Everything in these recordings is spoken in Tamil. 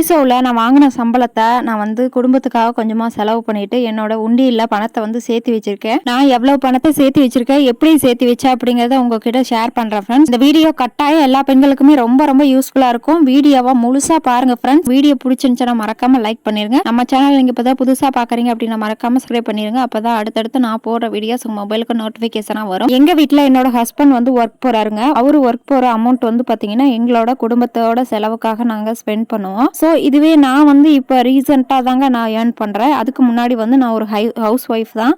மீஷோவில் நான் வாங்கின சம்பளத்தை நான் வந்து குடும்பத்துக்காக கொஞ்சமாக செலவு பண்ணிட்டு என்னோட உண்டியில் பணத்தை வந்து சேர்த்து வச்சிருக்கேன். நான் எவ்வளோ பணத்தை சேர்த்து வச்சிருக்கேன் எப்படி சேர்த்து வச்சேன் அப்படிங்கிறத உங்ககிட்ட ஷேர் பண்ணுறேன் ஃப்ரெண்ட்ஸ் இந்த வீடியோ கட்டாயம் எல்லா பெண்களுக்குமே ரொம்ப ரொம்ப யூஸ்ஃபுல்லாக இருக்கும். வீடியோவை முழுசாக பாருங்க ஃப்ரெண்ட்ஸ் வீடியோ பிடிச்சிருந்துச்சுன்னா மறக்காம லைக் பண்ணிருங்க. நம்ம சேனல் நீங்கள் இப்போ தான் புதுசாக பார்க்குறீங்க அப்படின்னா மறக்காம சப்ஸ்கிரைப் பண்ணிருங்க. அப்போ தான் அடுத்தடுத்து நான் போடுற வீடியோஸ் உங்கள் மொபைலுக்கு நோட்டிஃபிகேஷனாக வரும். எங்கள் வீட்டில் என்னோட ஹஸ்பண்ட் வந்து ஒர்க் போகிறாருங்க அவர் ஒர்க் போகிற அமௌண்ட் வந்து பார்த்தீங்கன்னா எங்களோட குடும்பத்தோட செலவுக்காக நாங்கள் ஸ்பெண்ட் பண்ணுவோம். ஸோ இதுவே நான் வந்து இப்போ ரீசெண்டாக தாங்க நான் ஏர்ன் பண்ணுறேன் அதுக்கு முன்னாடி வந்து நான் ஒரு ஹை ஹவுஸ் ஒய்ஃப் தான்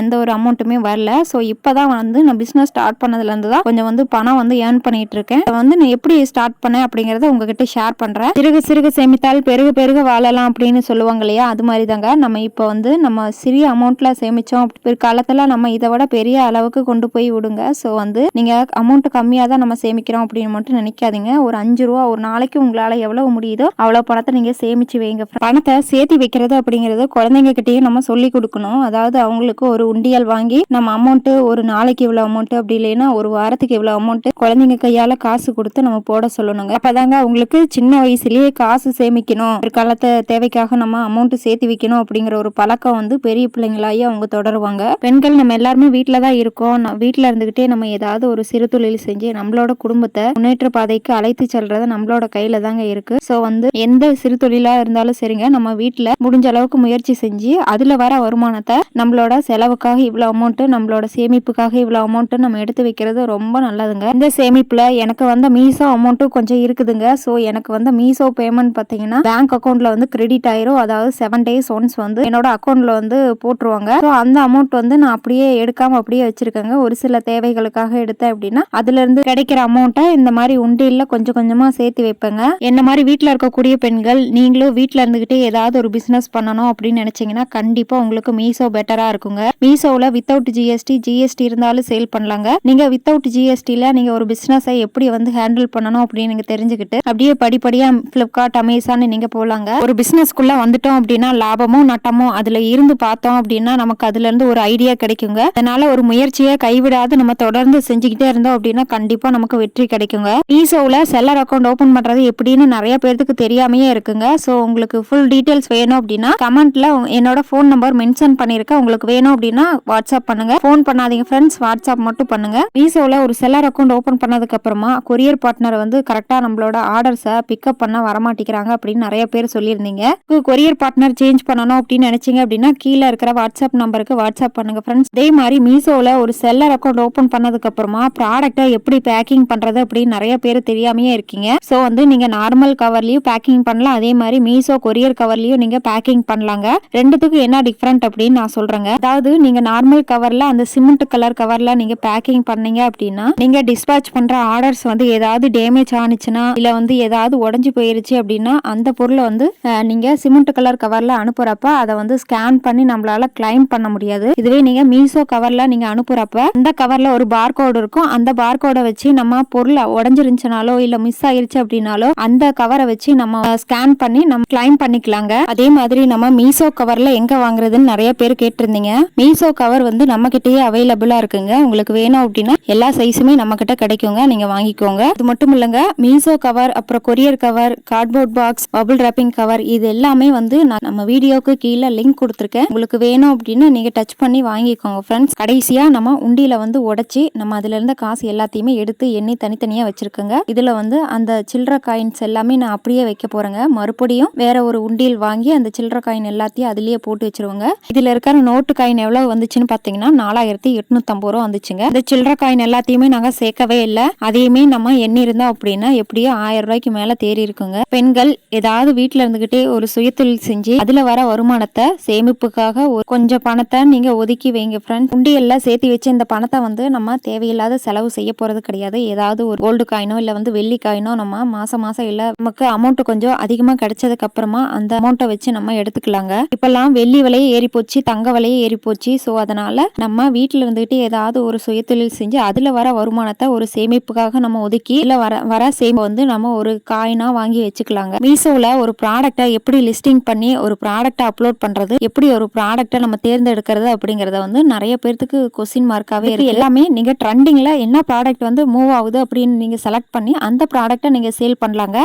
எந்த ஒரு அமௌண்ட்டுமே வரல. ஸோ இப்போ தான் வந்து நான் பிஸ்னஸ் ஸ்டார்ட் பண்ணதுலேருந்து தான் கொஞ்சம் வந்து பணம் வந்து ஏர்ன் பண்ணிட்டு இருக்கேன். வந்து நான் எப்படி ஸ்டார்ட் பண்ணேன் அப்படிங்கிறத உங்ககிட்ட ஷேர் பண்ணுறேன் சிறுக சிறுக சேமித்தால் பெருக பெருக வாழலாம் அப்படின்னு சொல்லுவாங்க இல்லையா? அது மாதிரி தாங்க நம்ம இப்போ வந்து நம்ம சிறிய அமௌண்ட்டில் சேமித்தோம் பிற்காலத்தில் நம்ம இதை விட பெரிய அளவுக்கு கொண்டு போய் விடுங்க. ஸோ வந்து நீங்கள் அமௌண்ட் கம்மியாக தான் நம்ம சேமிக்கிறோம் அப்படின்னு மட்டும் நினைக்காதீங்க. ஒரு அஞ்சு ரூபா ஒரு நாளைக்கு உங்களால் எவ்வளோ முடியுதோ அவ்வளோ பணத்தை நீங்கள் சேமிச்சு வைங்க. பணத்தை சேர்த்து வைக்கிறது அப்படிங்கிறது குழந்தைங்க கிட்டேயும் நம்ம சொல்லி கொடுக்கணும். அதாவது அவங்களுக்கு ஒரு உண்டியல் வாங்கி நம்ம அமௌண்ட்டு ஒரு நாளைக்கு இவ்வளோ அமௌண்ட் அப்படி இல்லைன்னா ஒரு வாரத்துக்கு இவ்வளோ அமௌண்ட் குழந்தைங்க கையால் காசு கொடுத்து நம்ம போட சொல்லணுங்க. அப்பதாங்க அவங்களுக்கு சின்ன வயசுலயே காசு சேமிக்கணும். ஒரு காலத்தை தேவைக்காக நம்ம அமௌண்ட் சேர்த்து வைக்கணும் அப்படிங்கிற ஒரு பழக்கம் வந்து பெரிய பிள்ளைங்களாகி அவங்க தொடருவாங்க. பெண்கள் நம்ம எல்லாருமே வீட்டில் தான் இருக்கோம். வீட்டில் இருந்துகிட்டே நம்ம ஏதாவது ஒரு சிறு தொழில் செஞ்சு நம்மளோட குடும்பத்தை முன்னேற்ற பாதைக்கு அழைத்து செல்றது நம்மளோட கையில தாங்க இருக்கு. ஸோ வந்து எந்த சிறு தொழிலா இருந்தாலும் சரிங்க. நம்ம வீட்டில் முடிஞ்ச அளவுக்கு முயற்சி செஞ்சு அதுல வர வருமானத்தை நம்மளோட செலவுக்காக இவ்வளோ அமௌண்ட் நம்மளோட சேமிப்புக்காக இவ்வளோ அமௌண்ட் நம்ம எடுத்து வைக்கிறது ரொம்ப நல்லதுங்க. இந்த சேமிப்புல எனக்கு வந்த மீசோ அமௌண்ட்டும் கொஞ்சம் இருக்குதுங்க. ஸோ எனக்கு வந்த மீசோ பேமெண்ட் பார்த்தீங்கன்னா பேங்க் அக்கௌண்ட்ல வந்து கிரெடிட் ஆயிரும். அதாவது செவன் டேஸ் ஒன்ஸ் வந்து என்னோட அக்கௌண்ட்ல வந்து போட்டுருவாங்க. ஸோ அந்த அமௌண்ட் வந்து நான் அப்படியே எடுக்காம அப்படியே வச்சிருக்கேங்க. ஒரு சில தேவைகளுக்காக எடுத்தேன் அப்படின்னா அதுல இருந்து கிடைக்கிற அமௌண்ட்டை இந்த மாதிரி உண்டியில் கொஞ்சம் கொஞ்சமா சேர்த்து வைப்பேங்க. என்ன மாதிரி வீட்டில் இருக்கக்கூடிய பெண் பெண்கள் நீங்களும் வீட்டில் இருந்துகிட்டே ஏதாவது ஒரு பிசினஸ் பண்ணணும் அப்படின்னு நினைச்சீங்கன்னா கண்டிப்பா உங்களுக்கு மீசோ பெட்டரா இருக்குங்க. மீசோவில் வித்தவுட் ஜிஎஸ்டி ஜிஎஸ்டி இருந்தாலும் சேல் பண்ணலாங்க. நீங்க வித்தவுட் ஜிஎஸ்டில நீங்க ஒரு பிஸ்னஸை எப்படி வந்து ஹேண்டில் பண்ணணும் அப்படின்னு நீங்க தெரிஞ்சுக்கிட்டு அப்படியே படிப்படியா பிளிப்கார்ட் அமேசான் நீங்க போலாங்க. ஒரு பிஸ்னஸ்க்குள்ளே வந்துட்டோம் அப்படின்னா லாபமும் நட்டமும் அதுல இருந்து பார்த்தோம் அப்படின்னா நமக்கு அதுல இருந்து ஒரு ஐடியா கிடைக்குங்க. அதனால ஒரு முயற்சியை கைவிடாது நம்ம தொடர்ந்து செஞ்சுக்கிட்டே இருந்தோம் அப்படின்னா கண்டிப்பா நமக்கு வெற்றி கிடைக்குங்க. மீசோவில் செல்லர் அக்கௌண்ட் ஓபன் பண்றது எப்படின்னு நிறைய பேருக்கு தெரியாமையே இருக்குங்க. ஸோ உங்களுக்கு ஃபுல் டீட்டெயில்ஸ் வேணும் அப்படின்னா கமெண்ட்ல என்னோட ஃபோன் நம்பர் மென்ஷன் பண்ணியிருக்கேன் உங்களுக்கு வேணும் அப்படின்னா வாட்ஸ்அப் பண்ணுங்க. ஃபோன் பண்ணாதீங்க ஃப்ரெண்ட்ஸ் வாட்ஸ்அப் மட்டும் பண்ணுங்க. மீசோவில் ஒரு செல்லர் அக்கௌண்ட் ஓப்பன் பண்ணதுக்கு அப்புறமா கொரியர் பார்ட்னர் வந்து கரெக்டாக நம்மளோட ஆர்டர்ஸை பிக்கப் பண்ண வரமாட்டேங்கிறாங்க அப்படின்னு நிறைய பேர் சொல்லியிருந்தீங்க. கொரியர் பார்ட்னர் சேஞ்ச் பண்ணணும் அப்படின்னு நினைச்சீங்க அப்படின்னா கீழே இருக்கிற வாட்ஸ்அப் நம்பருக்கு வாட்ஸ்அப் பண்ணுங்க ஃப்ரெண்ட்ஸ் இதே மாதிரி மீசோவில் ஒரு செல்லர் அக்கௌண்ட் ஓப்பன் பண்ணதுக்கு அப்புறமா ப்ராடக்ட்டை எப்படி பேக்கிங் பண்றது அப்படின்னு நிறைய பேர் தெரியாமையே இருக்கீங்க. ஸோ வந்து நீங்க நார்மல் கவர்லயும் பேக்கிங் பண்ணலாம். அதே மாதிரி மீசோ கொரியர் கவர்லயும் நீங்க பேக்கிங் பண்ணலாங்க. ரெண்டுத்துக்கும் என்ன டிஃப்ரெண்ட் அப்படின்னு நான் சொல்றேங்க. அதாவது நீங்க நார்மல் கவர்ல அந்த சிமெண்ட் கலர் கவர்ல நீங்க பேக்கிங் பண்ணீங்க அப்படின்னா நீங்க டிஸ்பேச் பண்ற ஆர்டர்ஸ் வந்து ஏதாவது டேமேஜ் ஆனிச்சுன்னா இல்ல வந்து ஏதாவது உடஞ்சு போயிருச்சு அப்படின்னா அந்த பொருளை வந்து நீங்க சிமெண்ட் கலர் கவர்ல அனுப்புறப்ப அதை வந்து ஸ்கேன் பண்ணி நம்மளால கிளைம் பண்ண முடியாது. இதுவே நீங்க மீசோ கவர்ல நீங்க அனுப்புறப்ப அந்த கவர்ல ஒரு பார் கோடு இருக்கும். அந்த பார் கோடை வச்சு நம்ம பொருள் உடஞ்சிருந்துச்சுனாலோ இல்ல மிஸ் ஆயிருச்சு அப்படின்னாலோ அந்த கவரை வச்சு நம்ம ஸ்கேன் பண்ணி நம்ம கிளைம் பண்ணிக்கலாங்க. அதே மாதிரி நம்ம மீசோ கவர்ல எங்க வாங்குறதுன்னு நிறைய பேர் கேட்டிருந்தீங்க. மீசோ கவர் வந்து நம்ம கிட்டயே அவைலபிளா இருக்குங்க. உங்களுக்கு வேணும் அப்படின்னா எல்லா சைஸுமே நம்ம கிட்ட கிடைக்குங்க. நீங்க வாங்கிக்கோங்க. அது மட்டும் இல்லைங்க மீசோ கவர் அப்புறம் courier cover cardboard box bubble wrapping cover இது எல்லாமே வந்து நான் நம்ம வீடியோக்கு கீழே லிங்க் கொடுத்துருக்கேன். உங்களுக்கு வேணும் அப்படின்னு நீங்க டச் பண்ணி வாங்கிக்கோங்க ஃப்ரெண்ட்ஸ் கடைசியா நம்ம உண்டியில வந்து உடச்சி நம்ம அதுல இருந்த காசு எல்லாத்தையுமே எடுத்து எண்ணி தனித்தனியா வச்சிருக்கோங்க. இதுல வந்து அந்த சில்லற காயின்ஸ் எல்லாமே நான் அப்படியே வைக்க போறேங்க மறுபடியும் வேற ஒரு உண்டியல் வாங்கி அந்த சில்லற காயின் எல்லாத்தையும் அதுலயே போட்டு வச்சிருவாங்க. இதுல இருக்கிற நோட்டு காயின் எவ்வளவு வந்துச்சுன்னு பாத்தீங்கன்னா நாலாயிரத்தி எட்நூத்தம்பது ரூபா வந்துச்சுங்க. இந்த சில்லற காயின் எல்லாத்தையுமே நாங்க சேர்க்கவே இல்லை. அதையுமே நம்ம எண்ணி இருந்தோம் அப்படின்னா எப்படியோ ஆயிரம் ரூபாய்க்கு மேல தேறி இருக்குங்க. பெண்கள் ஏதாவது வீட்டுல இருந்துகிட்டே ஒரு சுயதொழில் செஞ்சு அதுல வர வருமானத்தை சேமிப்புக்காக கொஞ்சம் பணத்தை நீங்க ஒதுக்கி வைங்க ஃப்ரெண்ட்ஸ் உண்டியல்ல சேர்த்து வச்சு இந்த பணத்தை வந்து நம்ம தேவையில்லாத செலவு செய்ய போறது கிடையாது. ஏதாவது ஒரு கோல்டு காயினோ இல்ல வந்து வெள்ளி காயினோ நம்ம மாசம் மாசம் இல்ல நமக்கு அமௌண்ட் கொஞ்சம் அதிகமாக கிடைச்சதுக்கு அப்புறமா அந்த அமௌண்ட்டை வச்சு நம்ம எடுத்துக்கலாங்க. இப்போல்லாம் வெள்ளி விலையை ஏறி போச்சு தங்க விலையை ஏறி போச்சு. ஸோ அதனால் நம்ம வீட்டில் இருந்துகிட்டு ஏதாவது ஒரு சுயத்தொழில் செஞ்சு அதில் வர வருமானத்தை ஒரு சேமிப்புக்காக நம்ம ஒதுக்கி இல்லை வர வர சேமி வந்து நம்ம ஒரு காயினாக வாங்கி வச்சுக்கலாங்க. மீசோவில் ஒரு ப்ராடக்டை எப்படி லிஸ்டிங் பண்ணி ஒரு ப்ராடக்டை அப்லோட் பண்ணுறது எப்படி ஒரு ப்ராடக்டை நம்ம தேர்ந்தெடுக்கிறது அப்படிங்கிறத வந்து நிறைய பேர்த்துக்கு கொஸ்டின் மார்க்காகவே இருக்குது எல்லாமே நீங்கள் ட்ரெண்டிங்கில் என்ன ப்ராடக்ட் வந்து மூவ் ஆகுது அப்படின்னு நீங்கள் செலக்ட் பண்ணி அந்த ப்ராடக்ட்டை நீங்கள் சேல் பண்ணலாங்க.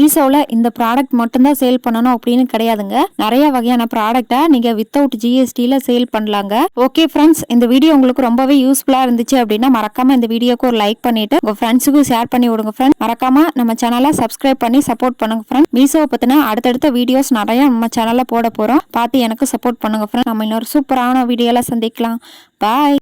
மீஷோவில் இந்த ப்ராடக்ட் மட்டும்தான் சேல் பண்ணணும் அப்படின்னு கிடையாதுங்க. நிறைய வகையான ப்ராடக்டை நீங்கள் வித்தவுட் ஜிஎஸ்டியில் சேல் பண்ணலாங்க. ஓகே ஃப்ரெண்ட்ஸ் இந்த வீடியோ உங்களுக்கு ரொம்பவே யூஸ்ஃபுல்லாக இருந்துச்சு அப்படின்னா மறக்காம இந்த வீடியோக்கு ஒரு லைக் பண்ணிட்டு உங்கள் ஃப்ரெண்ட்ஸுக்கும் ஷேர் பண்ணி விடுங்க ஃப்ரெண்ட் மறக்காம நம்ம சேனலை சப்ஸ்கிரைப் பண்ணி சப்போர்ட் பண்ணுங்க ஃப்ரெண்ட் மீசோவை பற்றின அடுத்தடுத்த வீடியோஸ் நிறைய நம்ம சேனலில் போட போகிறோம் பார்த்து எனக்கு சப்போர்ட் பண்ணுங்க ஃப்ரெண்ட் நம்ம இன்னொரு சூப்பரான வீடியோலாம் சந்திக்கலாம். பாய்